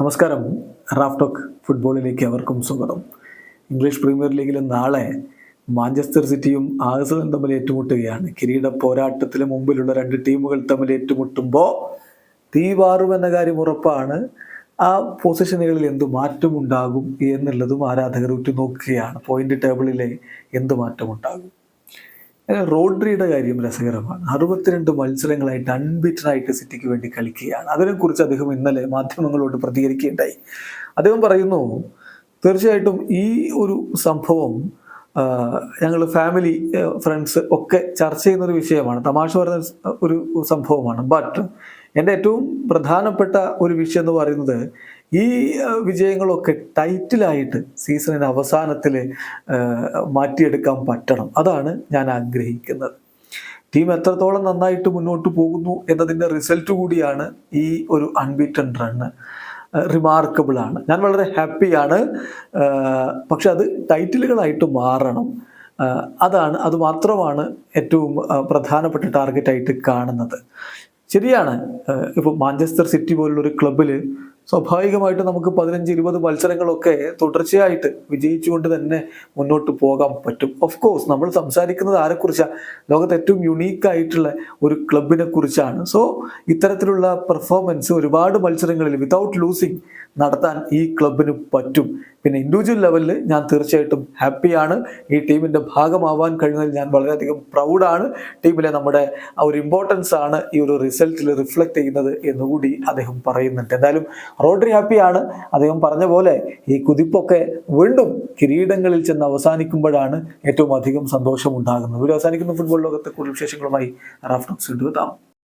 നമസ്കാരം. Raf talk ഫുട്ബോളിലേക്ക് അവർക്കും സ്വാഗതം. ഇംഗ്ലീഷ് പ്രീമിയർ ലീഗിൽ നാളെ മാഞ്ചസ്റ്റർ സിറ്റിയും ആഴ്സണൽ തമ്മിൽ ഏറ്റുമുട്ടുകയാണ്. കിരീട പോരാട്ടത്തിന് മുമ്പിലുള്ള രണ്ട് ടീമുകൾ തമ്മിൽ ഏറ്റുമുട്ടുമ്പോൾ തീവാറുമെന്ന കാര്യം ഉറപ്പാണ്. ആ പൊസിഷനുകളിൽ എന്ത് മാറ്റമുണ്ടാകും എന്നുള്ളതും ആരാധകർ ഉറ്റുനോക്കുകയാണ്. പോയിന്റ് ടേബിളിലെ എന്ത് മാറ്റമുണ്ടാകും? റോഡ്രിയുടെ കാര്യം രസകരമാണ്. അറുപത്തിരണ്ട് മത്സരങ്ങളായിട്ട് അൺബിറ്റഡായിട്ട് സിറ്റിക്ക് വേണ്ടി കളിക്കുകയാണ്. അതിനെക്കുറിച്ച് അദ്ദേഹം ഇന്നലെ മാധ്യമങ്ങളോട് പ്രതികരിക്കുകയുണ്ടായി. അദ്ദേഹം പറയുന്നു തീർച്ചയായിട്ടും ഈ ഒരു സംഭവം ഞങ്ങൾ ഫാമിലി ഫ്രണ്ട്സ് ഒക്കെ ചർച്ച ചെയ്യുന്ന ഒരു വിഷയമാണ്. തമാശ പറയുന്ന ഒരു സംഭവമാണ്. ബട്ട് എന്റെ ഏറ്റവും പ്രധാനപ്പെട്ട ഒരു വിഷയം എന്ന് പറയുന്നത് ഈ വിജയങ്ങളൊക്കെ ടൈറ്റിലായിട്ട് സീസണിന് അവസാനത്തിൽ മാറ്റിയെടുക്കാൻ പറ്റണം. അതാണ് ഞാൻ ആഗ്രഹിക്കുന്നത്. ടീം എത്രത്തോളം നന്നായിട്ട് മുന്നോട്ട് പോകുന്നു എന്നതിന്റെ റിസൾട്ട് കൂടിയാണ് ഈ ഒരു അൺബീറ്റൺ റണ്ണ് റിമാർക്കബിൾ ആണ്. ഞാൻ വളരെ ഹാപ്പിയാണ് പക്ഷെ അത് ടൈറ്റിലുകളായിട്ട് മാറണം. അതാണ് അത് മാത്രമാണ് ഏറ്റവും പ്രധാനപ്പെട്ട ടാർഗറ്റായിട്ട് കാണുന്നത്. ശരിയാണ്. ഇപ്പോൾ മാഞ്ചസ്റ്റർ സിറ്റി പോലുള്ളൊരു ക്ലബിൽ സ്വാഭാവികമായിട്ട് നമുക്ക് പതിനഞ്ച് ഇരുപത് മത്സരങ്ങളൊക്കെ തുടർച്ചയായിട്ട് വിജയിച്ചുകൊണ്ട് തന്നെ മുന്നോട്ട് പോകാൻ പറ്റും. ഓഫ് കോഴ്സ് നമ്മൾ സംസാരിക്കുന്നത് ആരെക്കുറിച്ചാണ് ലോകത്ത് ഏറ്റവും യുണീക്ക് ആയിട്ടുള്ള ഒരു ക്ലബിനെ കുറിച്ചാണ്. സോ ഇത്തരത്തിലുള്ള പെർഫോമൻസ് ഒരുപാട് മത്സരങ്ങളിൽ വിതൗട്ട് ലൂസിങ് നടത്താൻ ഈ ക്ലബിന് പറ്റും. പിന്നെ ഇൻഡിവിജ്വൽ ലെവലിൽ ഞാൻ തീർച്ചയായിട്ടും ഹാപ്പിയാണ് ഈ ടീമിന്റെ ഭാഗമാവാൻ കഴിയുന്നതിൽ ഞാൻ വളരെയധികം പ്രൗഡാണ് ടീമിലെ നമ്മുടെ ഒരു ഇമ്പോർട്ടൻസ് ആണ് ഈ ഒരു റിസൾട്ടിൽ റിഫ്ലക്റ്റ് ചെയ്യുന്നത് എന്നുകൂടി അദ്ദേഹം പറയുന്നുണ്ട്. എന്തായാലും റോഡ്രി ഹാപ്പിയാണ്. അദ്ദേഹം പറഞ്ഞ പോലെ ഈ കുതിപ്പൊക്കെ വീണ്ടും കിരീടങ്ങളിൽ ചെന്ന് അവസാനിക്കുമ്പോഴാണ് ഏറ്റവും അധികം സന്തോഷം ഉണ്ടാകുന്നത് ഇവിടെ അവസാനിക്കുന്ന. ഫുട്ബോൾ ലോകത്തെ കൂടുതൽ വിശേഷങ്ങളുമായി റാഫ്റ്റോക്സ് എത്താം.